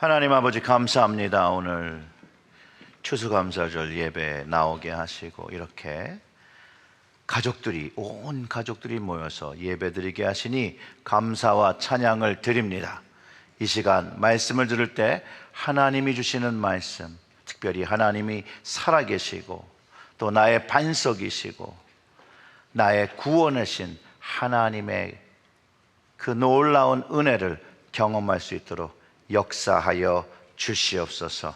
하나님 아버지 감사합니다. 오늘 추수감사절 예배 나오게 하시고 이렇게 가족들이 온 가족들이 모여서 예배드리게 하시니 감사와 찬양을 드립니다. 이 시간 말씀을 들을 때 하나님이 주시는 말씀, 특별히 하나님이 살아계시고 또 나의 반석이시고 나의 구원이신 하나님의 그 놀라운 은혜를 경험할 수 있도록 역사하여 주시옵소서.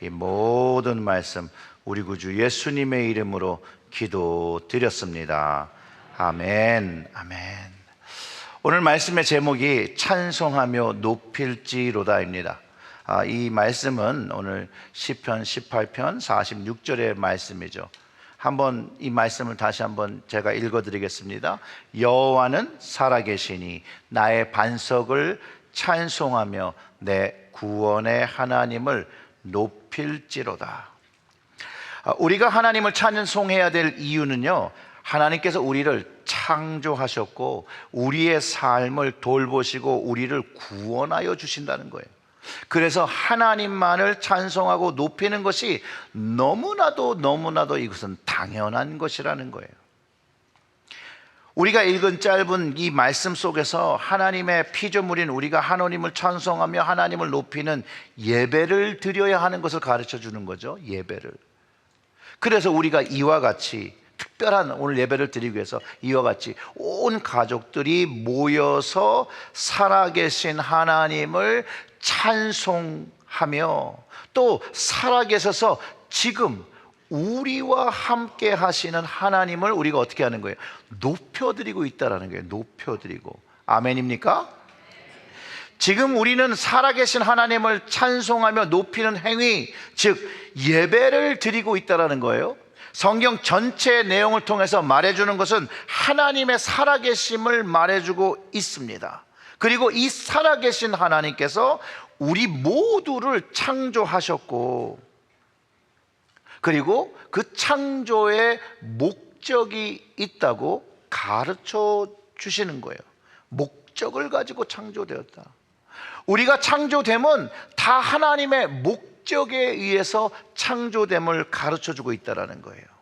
이 모든 말씀 우리 구주 예수님의 이름으로 기도드렸습니다. 아멘. 아멘. 오늘 말씀의 제목이 찬송하며 높일지로다입니다. 아, 이 말씀은 오늘 시편 18편 46절의 말씀이죠. 한번 이 말씀을 다시 한번 제가 읽어 드리겠습니다. 여호와는 살아계시니 나의 반석을 찬송하며 내 구원의 하나님을 높일지로다. 아, 우리가 하나님을 찬송해야 될 이유는요. 하나님께서 우리를 창조하셨고 우리의 삶을 돌보시고 우리를 구원하여 주신다는 거예요. 그래서 하나님만을 찬송하고 높이는 것이 너무나도 너무나도 이것은 당연한 것이라는 거예요. 우리가 읽은 짧은 이 말씀 속에서 하나님의 피조물인 우리가 하나님을 찬송하며 하나님을 높이는 예배를 드려야 하는 것을 가르쳐 주는 거죠. 예배를. 그래서 우리가 이와 같이 특별한 오늘 예배를 드리기 위해서 이와 같이 온 가족들이 모여서 살아계신 하나님을 찬송하며 또 살아계셔서 지금 우리와 함께 하시는 하나님을 우리가 어떻게 하는 거예요? 높여드리고 있다라는 거예요. 높여드리고. 아멘입니까? 지금 우리는 살아계신 하나님을 찬송하며 높이는 행위, 즉 예배를 드리고 있다라는 거예요. 성경 전체 내용을 통해서 말해주는 것은 하나님의 살아계심을 말해주고 있습니다. 그리고 이 살아계신 하나님께서 우리 모두를 창조하셨고, 그리고 그 창조의 목적이 있다고 가르쳐 주시는 거예요. 목적을 가지고 창조되었다. 우리가 창조됨은 다 하나님의 목적에 의해서 창조됨을 가르쳐 주고 있다라는 거예요.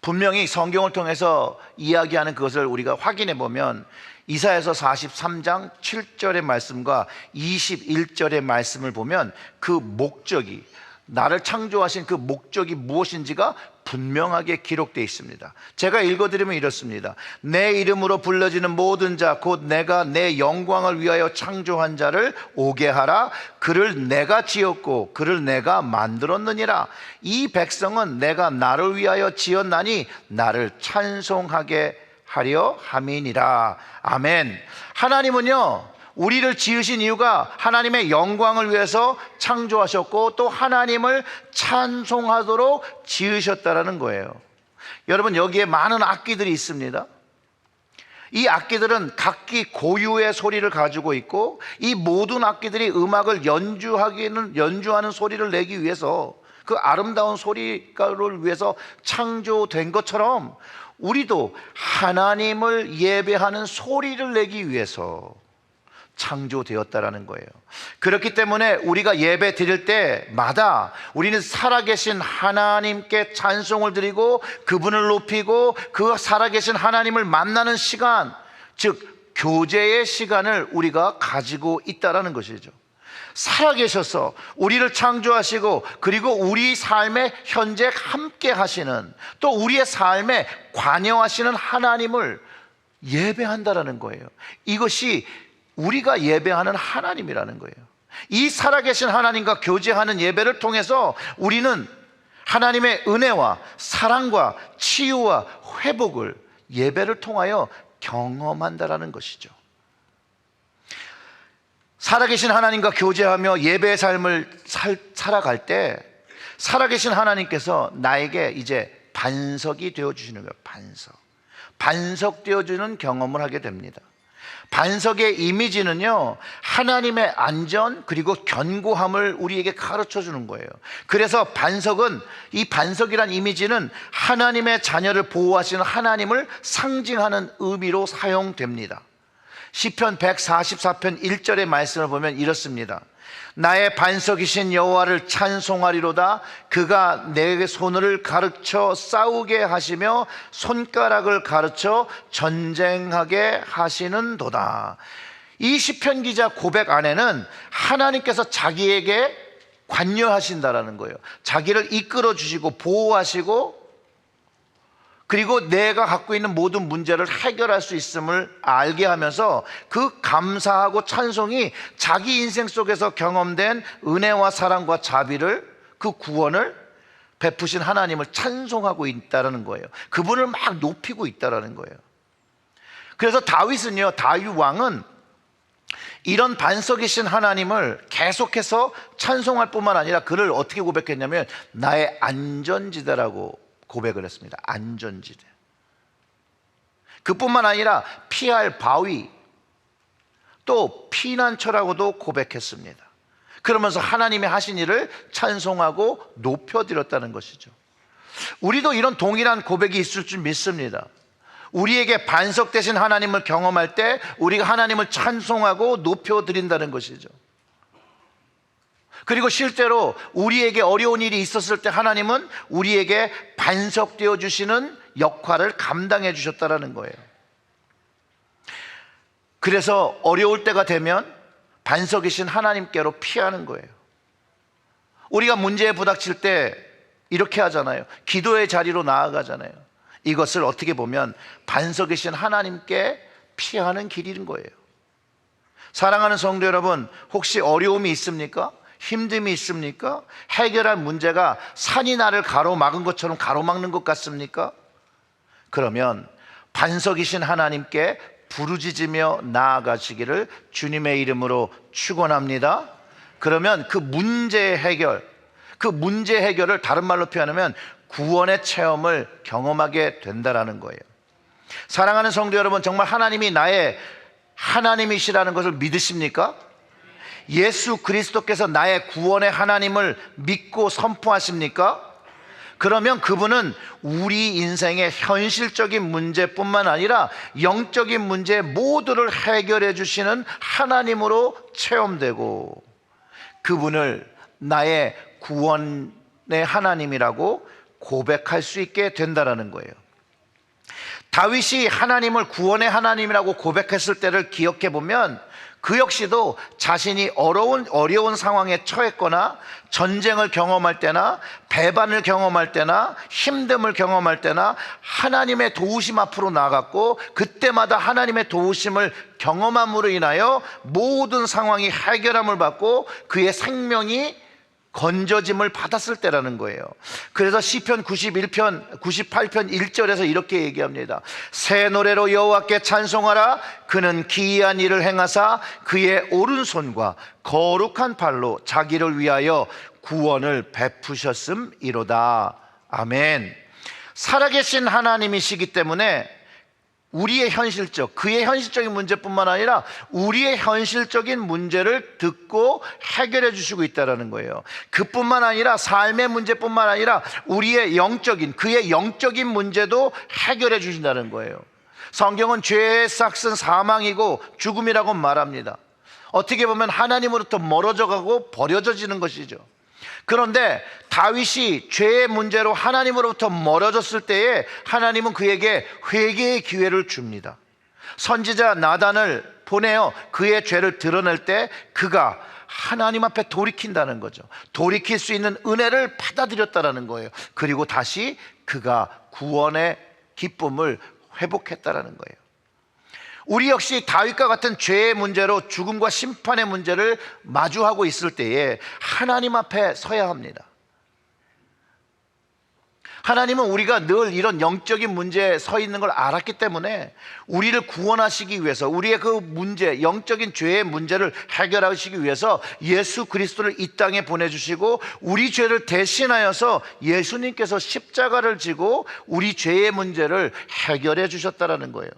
분명히 성경을 통해서 이야기하는 그것을 우리가 확인해 보면 이사에서 43장 7절의 말씀과 21절의 말씀을 보면 그 목적이 나를 창조하신 그 목적이 무엇인지가 분명하게 기록되어 있습니다. 제가 읽어드리면 이렇습니다. 내 이름으로 불러지는 모든 자, 곧 내가 내 영광을 위하여 창조한 자를 오게 하라. 그를 내가 지었고, 그를 내가 만들었느니라. 이 백성은 내가 나를 위하여 지었나니 나를 찬송하게 하려 함이니라. 아멘. 하나님은요, 우리를 지으신 이유가 하나님의 영광을 위해서 창조하셨고 또 하나님을 찬송하도록 지으셨다라는 거예요. 여러분 여기에 많은 악기들이 있습니다. 이 악기들은 각기 고유의 소리를 가지고 있고 이 모든 악기들이 음악을 연주하기는 연주하는 소리를 내기 위해서 그 아름다운 소리를 위해서 창조된 것처럼 우리도 하나님을 예배하는 소리를 내기 위해서 창조되었다라는 거예요. 그렇기 때문에 우리가 예배 드릴 때마다 우리는 살아계신 하나님께 찬송을 드리고 그분을 높이고 그 살아계신 하나님을 만나는 시간, 즉 교제의 시간을 우리가 가지고 있다라는 것이죠. 살아계셔서 우리를 창조하시고 그리고 우리 삶에 현재 함께 하시는 또 우리의 삶에 관여하시는 하나님을 예배한다라는 거예요. 이것이 우리가 예배하는 하나님이라는 거예요. 이 살아계신 하나님과 교제하는 예배를 통해서 우리는 하나님의 은혜와 사랑과 치유와 회복을 예배를 통하여 경험한다라는 것이죠. 살아계신 하나님과 교제하며 예배의 삶을 살, 살아갈 때 살아계신 하나님께서 나에게 이제 반석이 되어 주시는 거예요. 반석. 반석 되어 주는 경험을 하게 됩니다. 반석의 이미지는요, 하나님의 안전 그리고 견고함을 우리에게 가르쳐 주는 거예요. 그래서 반석은, 이 반석이란 이미지는 하나님의 자녀를 보호하시는 하나님을 상징하는 의미로 사용됩니다. 시편 144편 1절의 말씀을 보면 이렇습니다. 나의 반석이신 여호와를 찬송하리로다 그가 내 손을 가르쳐 싸우게 하시며 손가락을 가르쳐 전쟁하게 하시는도다. 이 시편 기자 고백 안에는 하나님께서 자기에게 관여하신다라는 거예요. 자기를 이끌어 주시고 보호하시고 그리고 내가 갖고 있는 모든 문제를 해결할 수 있음을 알게 하면서 그 감사하고 찬송이 자기 인생 속에서 경험된 은혜와 사랑과 자비를 그 구원을 베푸신 하나님을 찬송하고 있다라는 거예요. 그분을 막 높이고 있다라는 거예요. 그래서 다윗은요, 다윗 왕은 이런 반석이신 하나님을 계속해서 찬송할 뿐만 아니라 그를 어떻게 고백했냐면 나의 안전지대라고 고백을 했습니다. 안전지대. 그뿐만 아니라 피할 바위 또 피난처라고도 고백했습니다. 그러면서 하나님의 하신 일을 찬송하고 높여드렸다는 것이죠. 우리도 이런 동일한 고백이 있을 줄 믿습니다. 우리에게 반석 되신 하나님을 경험할 때 우리가 하나님을 찬송하고 높여드린다는 것이죠. 그리고 실제로 우리에게 어려운 일이 있었을 때 하나님은 우리에게 반석되어 주시는 역할을 감당해 주셨다라는 거예요. 그래서 어려울 때가 되면 반석이신 하나님께로 피하는 거예요. 우리가 문제에 부닥칠 때 이렇게 하잖아요. 기도의 자리로 나아가잖아요. 이것을 어떻게 보면 반석이신 하나님께 피하는 길인 거예요. 사랑하는 성도 여러분, 혹시 어려움이 있습니까? 힘듦이 있습니까? 해결할 문제가 산이 나를 가로막은 것처럼 가로막는 것 같습니까? 그러면 반석이신 하나님께 부르짖으며 나아가시기를 주님의 이름으로 축원합니다. 그러면 그 문제 해결, 그 문제 해결을 다른 말로 표현하면 구원의 체험을 경험하게 된다라는 거예요. 사랑하는 성도 여러분, 정말 하나님이 나의 하나님이시라는 것을 믿으십니까? 예수 그리스도께서 나의 구원의 하나님을 믿고 선포하십니까? 그러면 그분은 우리 인생의 현실적인 문제뿐만 아니라 영적인 문제 모두를 해결해 주시는 하나님으로 체험되고 그분을 나의 구원의 하나님이라고 고백할 수 있게 된다라는 거예요. 다윗이 하나님을 구원의 하나님이라고 고백했을 때를 기억해 보면 그 역시도 자신이 어려운 어려운 상황에 처했거나 전쟁을 경험할 때나 배반을 경험할 때나 힘듦을 경험할 때나 하나님의 도우심 앞으로 나갔고 그때마다 하나님의 도우심을 경험함으로 인하여 모든 상황이 해결함을 받고 그의 생명이 건져짐을 받았을 때라는 거예요. 그래서 시편 91편 98편 1절에서 이렇게 얘기합니다. 새 노래로 여호와께 찬송하라 그는 기이한 일을 행하사 그의 오른손과 거룩한 팔로 자기를 위하여 구원을 베푸셨음이로다. 아멘. 살아계신 하나님이시기 때문에 우리의 현실적, 그의 현실적인 문제뿐만 아니라 우리의 현실적인 문제를 듣고 해결해 주시고 있다는 거예요. 그뿐만 아니라 삶의 문제뿐만 아니라 우리의 영적인, 그의 영적인 문제도 해결해 주신다는 거예요. 성경은 죄의 싹은 사망이고 죽음이라고 말합니다. 어떻게 보면 하나님으로부터 멀어져 가고 버려져 지는 것이죠. 그런데 다윗이 죄의 문제로 하나님으로부터 멀어졌을 때에 하나님은 그에게 회개의 기회를 줍니다. 선지자 나단을 보내어 그의 죄를 드러낼 때 그가 하나님 앞에 돌이킨다는 거죠. 돌이킬 수 있는 은혜를 받아들였다라는 거예요. 그리고 다시 그가 구원의 기쁨을 회복했다라는 거예요. 우리 역시 다윗과 같은 죄의 문제로 죽음과 심판의 문제를 마주하고 있을 때에 하나님 앞에 서야 합니다. 하나님은 우리가 늘 이런 영적인 문제에 서 있는 걸 알았기 때문에 우리를 구원하시기 위해서 우리의 그 문제, 영적인 죄의 문제를 해결하시기 위해서 예수 그리스도를 이 땅에 보내주시고 우리 죄를 대신하여서 예수님께서 십자가를 지고 우리 죄의 문제를 해결해 주셨다라는 거예요.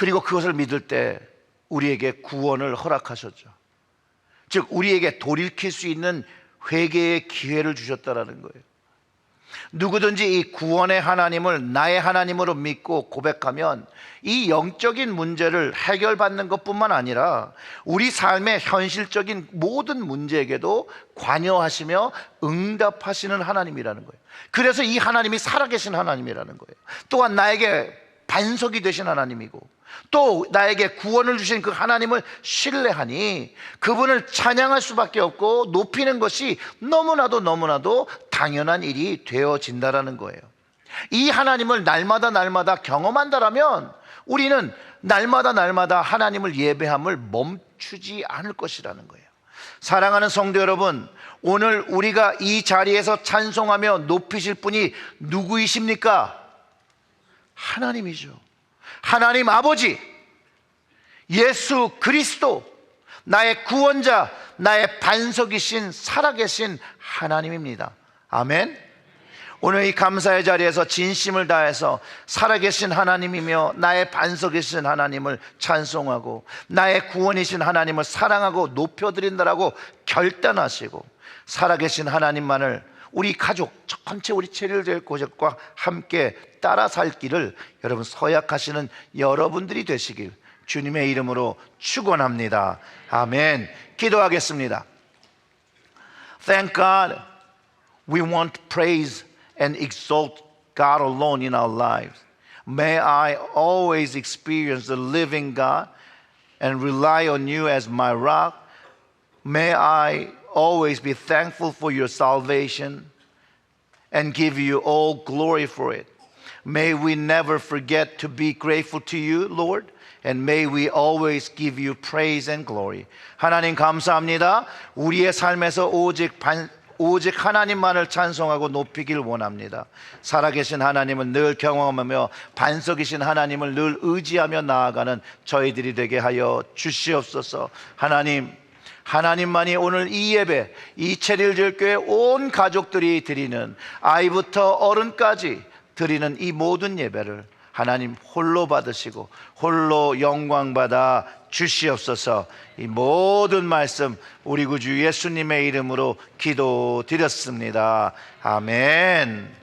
그리고 그것을 믿을 때 우리에게 구원을 허락하셨죠. 즉 우리에게 돌이킬 수 있는 회개의 기회를 주셨다라는 거예요. 누구든지 이 구원의 하나님을 나의 하나님으로 믿고 고백하면 이 영적인 문제를 해결받는 것뿐만 아니라 우리 삶의 현실적인 모든 문제에게도 관여하시며 응답하시는 하나님이라는 거예요. 그래서 이 하나님이 살아계신 하나님이라는 거예요. 또한 나에게 반석이 되신 하나님이고 또 나에게 구원을 주신 그 하나님을 신뢰하니 그분을 찬양할 수밖에 없고 높이는 것이 너무나도 너무나도 당연한 일이 되어진다라는 거예요. 이 하나님을 날마다 날마다 경험한다라면 우리는 날마다 날마다 하나님을 예배함을 멈추지 않을 것이라는 거예요. 사랑하는 성도 여러분, 오늘 우리가 이 자리에서 찬송하며 높이실 분이 누구이십니까? 하나님이죠. 하나님 아버지, 예수 그리스도, 나의 구원자, 나의 반석이신 살아계신 하나님입니다. 아멘. 오늘 이 감사의 자리에서 진심을 다해서 살아계신 하나님이며 나의 반석이신 하나님을 찬송하고 나의 구원이신 하나님을 사랑하고 높여드린다라고 결단하시고 살아계신 하나님만을 우리 가족 전체 우리 체리될 고적과 함께 따라 살 길을 여러분 서약하시는 여러분들이 되시길 주님의 이름으로 축원합니다. 아멘. 기도하겠습니다. Thank God. We want praise and exalt God alone in our lives. May I always experience the living God and rely on you as my rock. May I always be thankful for your salvation and give you all glory for it. May we never forget to be grateful to you, Lord. And may we always give you praise and glory. 하나님 감사합니다. 우리의 삶에서 오직 반, 오직 하나님만을 찬송하고 높이길 원합니다. 살아계신 하나님을 늘 경험하며 반석이신 하나님을 늘 의지하며 나아가는 저희들이 되게 하여 주시옵소서. 하나님, 하나님만이 오늘 이 예배, 이 체릴절교회 온 가족들이 드리는 아이부터 어른까지 드리는 이 모든 예배를 하나님 홀로 받으시고 홀로 영광 받아 주시옵소서. 이 모든 말씀 우리 구주 예수님의 이름으로 기도드렸습니다. 아멘.